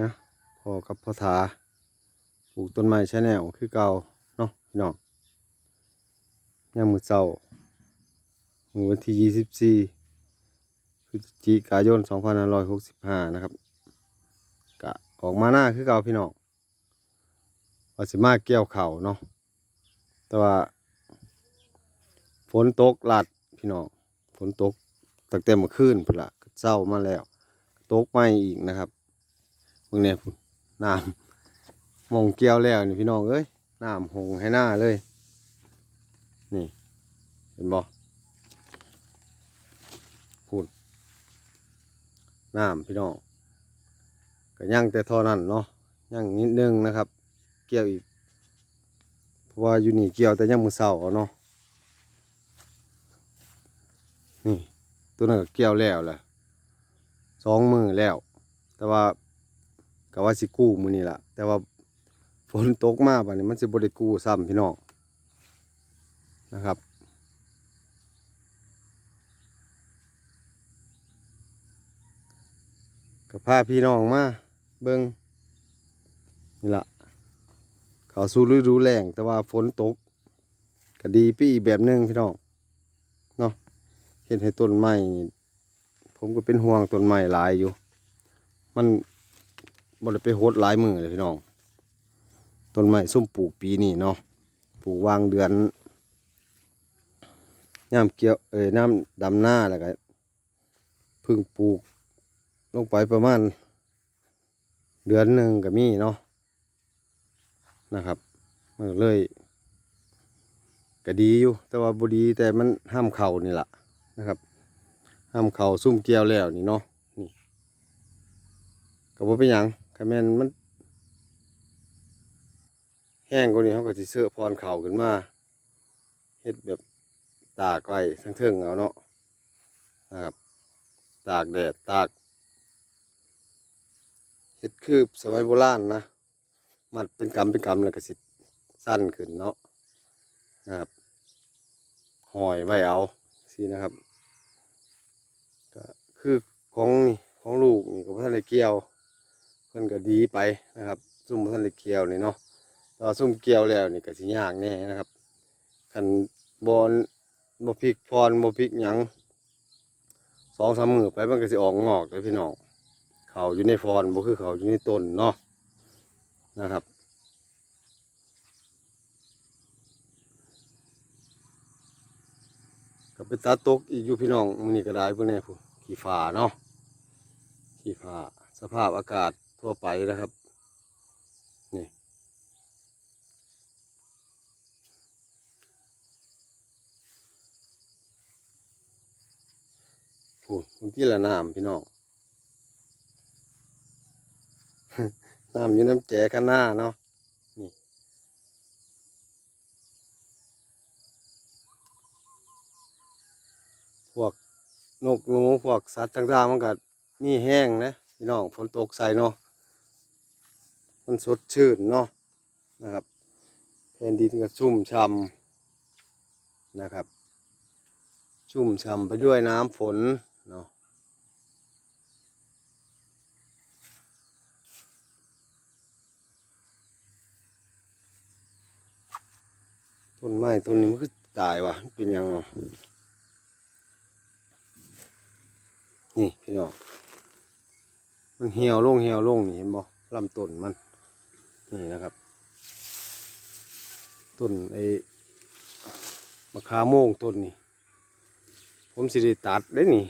นะพอกับพ่อถาปลูกต้นไม้ใช้แนวคือเก่าเนาะพี่น้องยามมือเช้ามือวันที่ยี่สิบสี่พฤศจิกายนสองพันห้าร้อยหกสิบห้านะครับกะออกมาหน้าคือเก่าพี่น้องว่าสิมาเกี่ยวเข่าเนาะแต่ว่าฝนตกหลัดพี่น้องฝนตกตั้งแต่เมื่อคืนพุ่นละก็เช้ามาแล้ว ตกไม่อีกนะครับ เมื่อนี้พุ่นน้ำมองเกี่ยวแล้วนี่พี่น้องเอ้ยน้ำหงให้หน้าเลย นี่เห็นบ่พุ่นน้ำพี่น้องก็ย่างแต่ท่านั้นเนาะย่างนิดนึงนะครับ เกี่ยวอีกเพราะว่าอยู่นี่เกี่ยวแต่ยังมือเสาร์เนาะนี่ตัวนั้นก็เกี่ยวแล้วแหละสองมือแล้ว แต่ว่า ก็ว่าสิกู้มือนี่แหละแต่ว่าฝนตกมาบัดนี้มันสิบ่ได้กู้ซ้ำพี่น้องนะครับก็พาพี่น้องมาเบิ่งนี่ล่ะเขาสู่ฤดูแล้งแต่ว่าฝนตกก็ดีไปอีกแบบหนึงพี่น้องเนาะเห็นให้ต้นไม้ผมก็เป็นห่วงต้นไม้หลายอยู่ มัน บ่ได้ไปโหดหลายมือเลยพี่น้อง ต้นไม้ส้มปลูกปีนี้เนาะ ปลูกวางเดือนย่ามเกี่ยวเอ้ยน้ำดำหน้าแล้วก็เพึ่งปลูก ลงไปประมาณ เดือนหนึ่งก็มีเนาะนะครับมันเลยก็ดีอยู่ แต่ว่าบดีแต่มันห้ามเข่านี่แหละนะครับ ห้ามเข่าซุ่มเกลียวแล้วนี่เนาะนี่ก็บ่เป็นยัง คันแมนมัน แห้งกว่านี้เขาก็สิเสื้อพรเข่าขึ้นมาเฮ็ดแบบตากไว้ทั้งเทิงเอาเนาะนะครับ ตากแดดตากเฮ็ดคือสมัยโบราณนะมัดเป็นกำเป็นกำแล้วก็สิสั้นขึ้นเนาะนะครับหอยไว้เอาสินะครับ ก็คือของของลูกนี่ก็บ่ทันได้เกี่ยว พิ่นก็ดีไปนะครับ ซุ่มบ่ทันได้เกี่ยวนี่เนาะแตว่าซุ่มเกี่ยวแล้วนี่ก็สิยากแน่นะครับคันบอนบ่พริกพรบ่พริกหยังสองสามมือไปมันก็สิออกงอกเลยพี่น้องเขาอยู่ในฟอนบ่คือเขาอยู่ในต้นเนาะนะครับก็ไปตัดตกอีกอยู่พี่น้องมื้อนี้ก็ได้พิ่นแน่ผู้ขี้ฟ้าเนาะขี้ฟ้าสภาพอากาศ ทั่วไปนะครับ นี่ผู้มันที่ละน้ำพี่น้องน้ำอยู่น้ำแจกันหน้าเนาะนี่พวกนกหนูพวกสัตว์ต่างๆมันก็มีแห้งนะพี่น้องฝนตกใส่เนาะ มันสดชื่นเนาะนะครับแผ่นดินก็ชุ่มช่ำนะครับ ชุ่มช่ำไปด้วยน้ำฝนเนาะต้นไม้ต้นนี้มันก็ตายว่ะเป็นยังไงนี่พี่น้องมันเหี่ยวลงเหี่ยวลงนี่เห็นบ่ลำต้นมัน นี่นะครับ ต้นไอ้มะขามโมงต้นนี่ผมสิได้ตัดได้นี่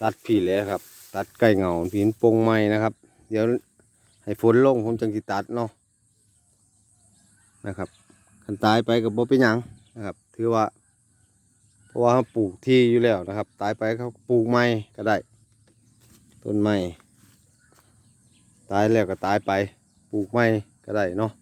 ตัดพี่แล้วครับ ตัดใกล้เงาผีนปงไม้นะครับ เดี๋ยวให้ฝนลงผมจังสิตัดเนาะนะครับคันตายไปกับบ่เป็นหยังนะครับ ถือว่า เพราะว่าเขาปลูกที่อยู่แล้วนะครับ ตายไปเขาปลูกไม้ก็ได้ ต้นไม้ ตายแล้วก็ตายไป ปลูกไม้ก็ได้เนาะ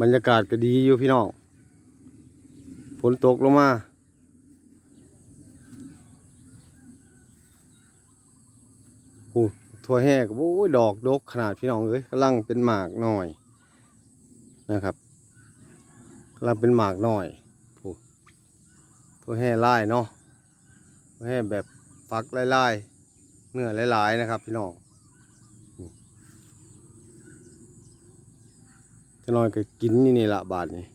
บรรยากาศก็ดีอยู่พี่น้องฝนตกลงมา ทั่วแห่ก็โอ้ยดอกดกขนาดพี่น้องเอ้ยกำลังเป็นหมากหน่อยนะครับกำลังเป็นหมากหน่อยอู้ทั่วแห่ไล่เนาะทั่วแห่แบบฟักไล่ๆเนื้อหลายๆนะครับ พี่น้องนี่จะน้อยก็กินนี่นี่ละบาทนี้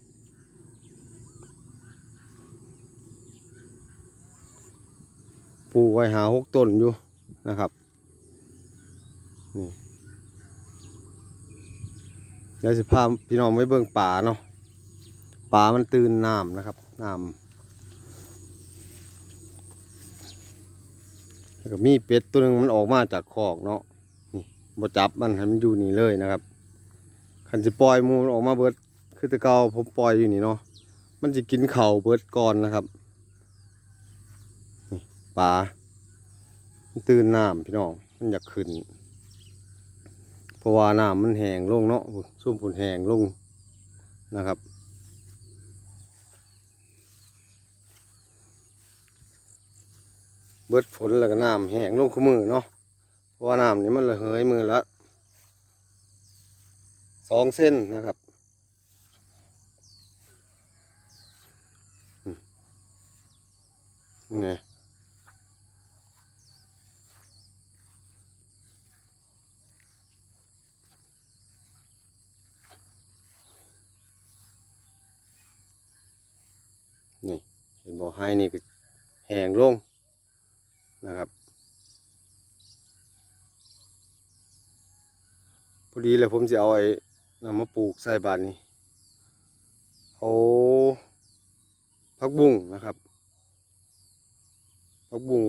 ปลูกไว้หาหกต้นอยู่นะครับ นี่เดี๋ยวสิพาพี่น้องไปเบิ่งป่าเนาะป่ามันตื่นน้ำนะครับน้ำแล้วก็มีเป็ดตัวหนึงมันออกมาจากคอกเนาะนี่บ่จับมันให้มันอยู่นี่เลยนะครับคันสิปล่อยมูนออกมาเบิดคือตะเกาผมปล่อยอยู่นี่เนาะมันจะกินเข่าเบิดก่อนนะครับปลามันตื่นน้ำพี่น้องมันอยากขึ้น เพราะว่าน้ำมันแห้งลงเนาะพุ่นซุ่มผุนแห้งลงนะครับเบิดฝนแล้วก็น้ำแห้งลงคู่มือเนาะเพราะว่าน้ำนี่มันระเหยมือละสองเส้นนะครับอืมนี่ไงนี่เห็นบ่อ ให้นี่ก็แห้งลงนะครับพอดีเลยผมจะเอาไอ้นำมาปลูกใส่บานนี้เอาผักบุ้งนะครับผักบุ้ง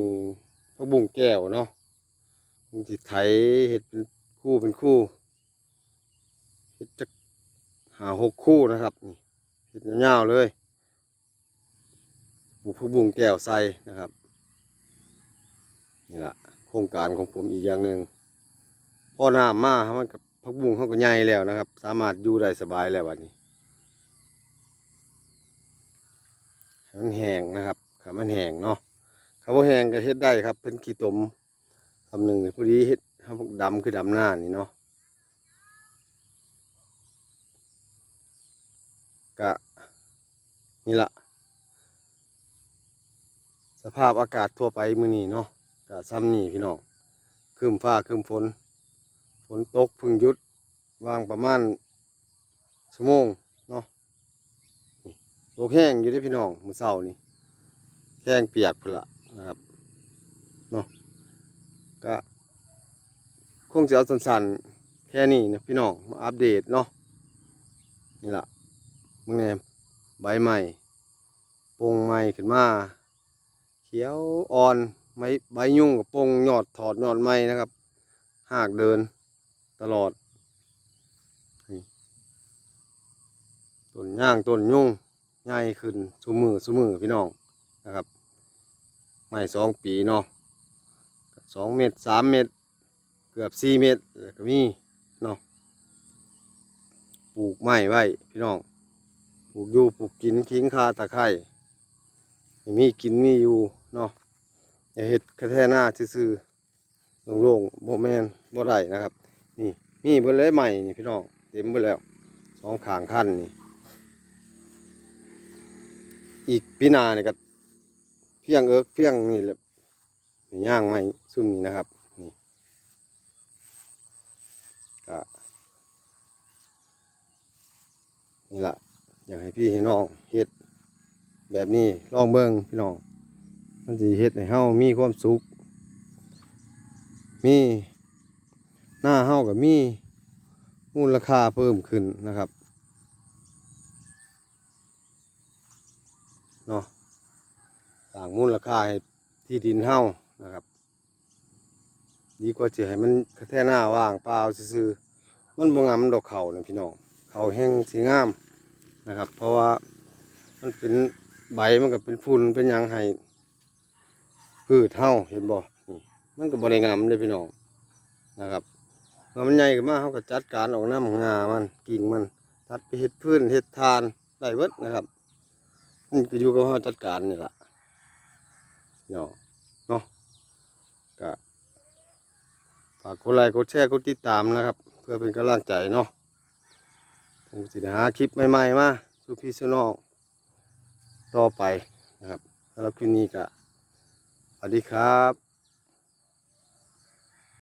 ผักบุ้งแก้วเนาะผมจะไถเห็ดเป็นคู่เป็นคู่เห็ดจะหาหกคู่นะครับนี่เห็ดยาวๆเลย ปลูกผักบุ้งแก้วใส่นะครับนี่แหละโครงการของผมอีกอย่างหนึ่งพอน้ำมามันกับผักบุ้งเขาก็ใหญ่แล้วนะครับ สามารถอยู่ได้สบายแล้ววันนี้มันแห้งนะครับถ้ามันแห้งเนาะถ้าว่าแห้งก็เฮ็ดได้ครับ เป็นขี้ตมคำหนึ่งพอดีเฮ็ดทำดำคือดำหน้านี่เนาะกะนี่ละ สภาพอากาศทั่วไปมื้อนี้เนาะกะซ้ำนี่พี่น้องครึมฟ้าครึมฝนฝนตกพึ่งยุดวางประมาณชั่วโมงเนาะนี่ตกแห้งอยู่เด้พี่น้องมือเช้านี่แห้งเปียกพละนะครับเนาะก็คงจะเอาสั้นๆแค่นี้นะพี่น้องมาอัปเดตเนาะนี่ล่ะมึงแนมใบใหม่ปงใหม่ขึ้นมา เขียวอ่อนไม้ใบยุ่งกับปงยอดถอดยอดไม้นะครับหากเดินตลอดต้นย่างต้นยุ่งใหญ่ขึ้นสุมือสุมือพี่น้องนะครับไม้สองปีเนาะสองเมตรสามเมตร เกือบสี่เมตรแล้วก็มีเนาะปลูกไม้ไว้พี่น้องปลูกอยู่ปลูกกินทิ้งคาตะไคร้มีกินมีอยู่ เนาะอย่าเฮ็ดกระแทหน้าซื่อๆโล่งๆบ่แม่นบ่ได้นะครับ นี่มีเบิดเลยใหม่นี่พี่น้องเต็มเบิดแล้วสองขางคันนี่อีกปีน้านี่ยก็เพียงเอิกเพียงนี่แหละนี่ย่างใหม่ซุ่มนี่นะครับนี่ก็นี่ละอยากให้พี่ให้น้องเฮ็ดแบบนี้ลองเบิ่งพี่น้อง มันสิเฮ็ดให้เฮามีความสุข มีหน้าเฮากับมีมูลค่าเพิ่มขึ้นนะครับเนาะสร้างมูลค่าให้ที่ดินเฮานะครับ ดีกว่าสิให้มันแค่หน้าว่างเปล่าซื่อๆมันบ่งามมันดอกเขานะพี่น้องเขาแห้งสีงามนะครับ เพราะว่ามันเป็นใบมันก็เป็นฝุ่นเป็นยังให้ พืชเท่าเห็นบ่มันก็บริงามเลยพี่น้องนะครับเมื่อมันใหญ่ขึ้นมาเขาก็จัดการออกน้ำงามันกิ่งมันตัดไปเห็ดพื้นเห็ดทานได้เบิดนะครับมันก็อยู่กับเขาจัดการนี่แหละเนาะเนาะก็ากกดไลค์กดแชร์กดติดตามนะครับ เพื่อเป็นกำลังใจเนาะผมจะหาคลิปใหม่ๆมาสู่พี่สู่น้องต่อไปนะครับสำหรับคลิปนี้ก็ สวัสดีครับ